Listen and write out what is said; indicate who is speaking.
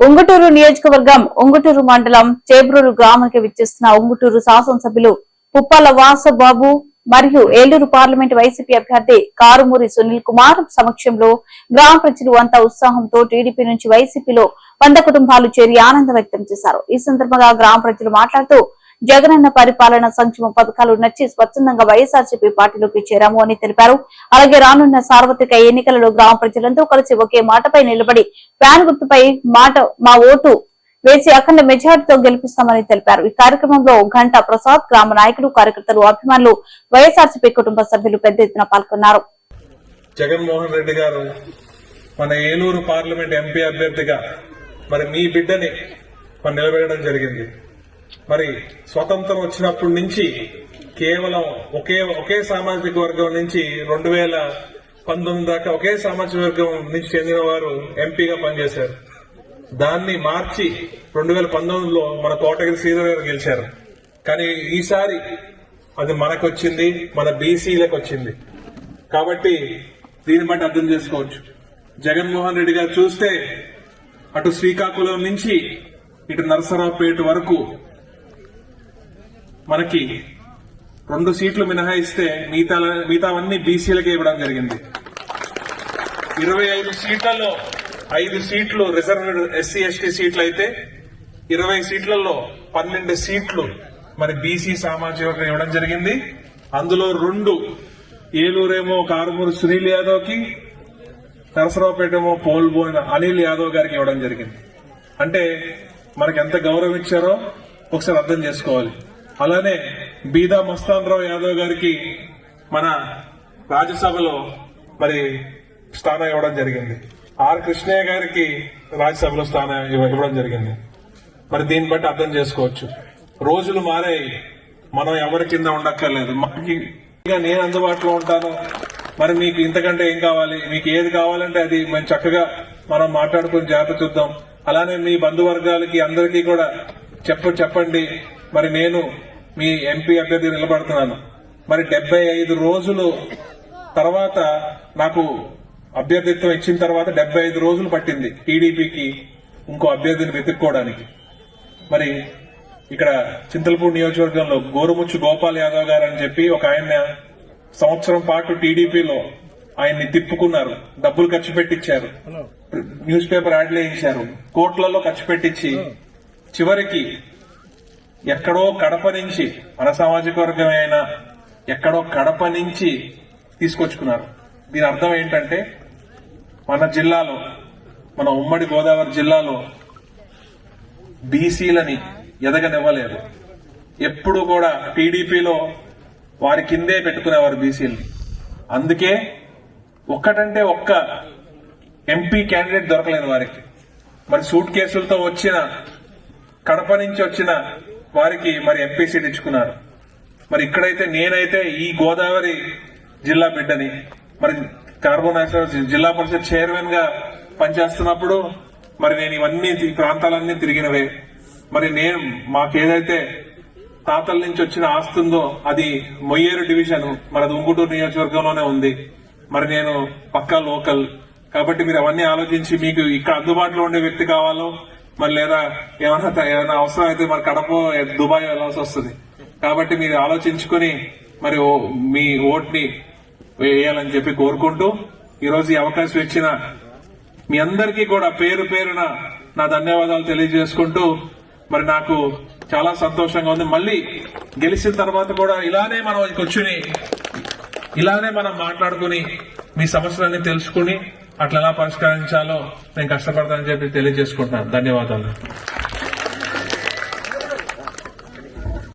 Speaker 1: ఉంగుటూరు నియోజకవర్గం ఉంగుటూరు మండలం చేబ్రూరు గ్రామానికి విచ్చేస్తున్న ఉంగుటూరు శాసనసభ్యులు పుప్పాల వాసబాబు మరియు ఏలూరు పార్లమెంట్ వైసీపీ అభ్యర్థి కారుమూరి సునీల్ కుమార్ సమక్షంలో గ్రామ ప్రజలు అంతా ఉత్సాహంతో టీడీపీ నుంచి వైసీపీలో వంద కుటుంబాలు చేరి ఆనందం వ్యక్తం చేశారు. ఈ సందర్భంగా గ్రామ ప్రజలు మాట్లాడుతూ జగనన్న పరిపాలన సంక్షేమ పథకాలు నచ్చి స్వచ్ఛందంగా వైఎస్ఆర్సీపీ పార్టీలోకి చేరాము అని తెలిపారు. అలాగే రానున్న సార్వత్రిక ఎన్నికలలో గ్రామ ప్రజలందరూ కలిసి ఒకే మాటపై నిలబడి ఫ్యాన్ గుర్తుపై మాట మా ఓటు వేసి అఖండ మెజార్టీతో గెలిపిస్తామని తెలిపారు. ఈ కార్యక్రమంలో ఘంటా ప్రసాద్ గ్రామ నాయకులు కార్యకర్తలు అభిమానులు వైఎస్ఆర్సీపీ కుటుంబ సభ్యులు పెద్ద ఎత్తున పాల్గొన్నారు.
Speaker 2: జగన్మోహన్ రెడ్డి గారు మన ఏలూరు పార్లమెంట్ ఎంపీ అభ్యర్థిగా మరి మీ బిడ్డని నిలబెట్టడం జరిగింది. మరి స్వతంత్రం వచ్చినప్పటి నుంచి కేవలం ఒకే ఒకే సామాజిక వర్గం నుంచి రెండు వేల పంతొమ్మిది దాకా ఒకే సామాజిక వర్గం నుంచి చెందిన వారు ఎంపీగా పనిచేశారు. దాన్ని మార్చి రెండు వేల పంతొమ్మిదిలో మన కోటగిరి శ్రీధర్ గారు గెలిచారు. కానీ ఈసారి అది మనకు వచ్చింది మన బీసీలకు వచ్చింది కాబట్టి దీన్ని బట్టి అర్థం చేసుకోవచ్చు. జగన్మోహన్ రెడ్డి గారు చూస్తే అటు శ్రీకాకుళం నుంచి ఇటు నరసరావుపేట వరకు మనకి రెండు సీట్లు మినహాయిస్తే మిగతా మిగతావన్నీ బీసీలకే ఇవ్వడం జరిగింది. ఇరవై ఐదు సీట్లలో ఐదు సీట్లు రిజర్వ్డ్ ఎస్సీ ఎస్టీ సీట్లు అయితే ఇరవై సీట్లలో పన్నెండు సీట్లు మరి బీసీ సామాజిక వర్గం ఇవ్వడం జరిగింది. అందులో రెండు ఏలూరేమో కారుమూరు సునీల్ యాదవ్కి నరసరావుపేటేమో పోల్బోయిన అనిల్ యాదవ్ గారికి ఇవ్వడం జరిగింది. అంటే మనకి ఎంత గౌరవం ఇచ్చారో ఒకసారి అర్థం చేసుకోవాలి. అలానే బీదా మస్తాన్ రావు యాదవ్ గారికి మన రాజ్యసభలో మరి స్థానం ఇవ్వడం జరిగింది. ఆర్ కృష్ణయ్య గారికి రాజ్యసభలో స్థానం ఇవ్వడం జరిగింది. మరి దీన్ని బట్టి అర్థం చేసుకోవచ్చు. రోజులు మారాయి. మనం ఎవరి కింద ఉండక్కర్లేదు. మనకి నేను అందుబాటులో ఉంటాను. మరి మీకు ఇంతకంటే ఏం కావాలి? మీకు ఏది కావాలంటే అది మేము చక్కగా మనం మాట్లాడుకుని జాగ్రత్త చూద్దాం. అలానే మీ బంధువర్గాలకి అందరికీ కూడా చెప్ప చెప్పండి. మరి నేను మీ ఎంపీ అభ్యర్థి నిలబడుతున్నాను. మరి డెబ్బై ఐదు రోజులు తర్వాత నాకు అభ్యర్థిత్వం ఇచ్చిన తర్వాత డెబ్బై ఐదు రోజులు పట్టింది టీడీపీకి ఇంకో అభ్యర్థిని వెతుక్కోవడానికి. మరి ఇక్కడ చింతలపూడి నియోజకవర్గంలో గోరుముచ్చు గోపాల్ యాదవ్ గారు అని చెప్పి ఒక ఆయన సంవత్సరం పాటు టీడీపీలో ఆయన్ని తిప్పుకున్నారు. డబ్బులు ఖర్చు పెట్టించారు న్యూస్ పేపర్ యాడ్లు వేయించారు కోట్లలో ఖర్చు పెట్టించి చివరికి ఎక్కడో కడప నుంచి మన సామాజిక వర్గం అయినా ఎక్కడో కడప నుంచి తీసుకొచ్చుకున్నారు. దీని అర్థం ఏంటంటే మన జిల్లాలో మన ఉమ్మడి గోదావరి జిల్లాలో బీసీలని ఎదగనివ్వలేదు. ఎప్పుడు కూడా టీడీపీలో వారి కిందే పెట్టుకునేవారు బీసీలు అందుకే ఒక్కటంటే ఒక్క ఎంపీ క్యాండిడేట్ దొరకలేదు వారికి. మరి సూట్ కేసులతో వచ్చిన కడప నుంచి వచ్చిన వారికి మరి ఎంపీ సీట్ ఇచ్చుకున్నారు మరి ఇక్కడైతే నేనైతే ఈ గోదావరి జిల్లా బిడ్డని. మరి కార్బోనేశ్వర జిల్లా పరిషత్ చైర్మన్గా పనిచేస్తున్నప్పుడు మరి నేను ఇవన్నీ ఈ ప్రాంతాలన్నీ తిరిగినవే. మరి నేను మాకేదైతే తాతల నుంచి వచ్చిన ఆస్తి ఉందో అది మొయ్యేరు డివిజన్ మనది ఉంగుటూరు నియోజకవర్గంలోనే ఉంది. మరి నేను పక్కా లోకల్. కాబట్టి మీరు అవన్నీ ఆలోచించి మీకు ఇక్కడ అందుబాటులో ఉండే వ్యక్తి కావాలో మరి లేదా ఏమైనా ఏమైనా అవసరం అయితే మరి కడప దుబాయ్ వెళ్ళాల్సి వస్తుంది. కాబట్టి మీరు ఆలోచించుకుని మరి ఓ- మీ ఓట్ని వేయాలని చెప్పి కోరుకుంటూ ఈరోజు ఈ అవకాశం ఇచ్చిన మీ అందరికీ కూడా పేరు పేరున నా ధన్యవాదాలు తెలియజేసుకుంటూ మరి నాకు చాలా సంతోషంగా ఉంది. మళ్ళీ గెలిచిన తర్వాత కూడా ఇలానే మనం కూర్చుని ఇలానే మనం మాట్లాడుకుని మీ సమస్యలన్నీ తెలుసుకుని అట్లా ఎలా పరిష్కరించాలో నేను కష్టపడతానని చెప్పి తెలియజేసుకుంటున్నాను. ధన్యవాదాలు.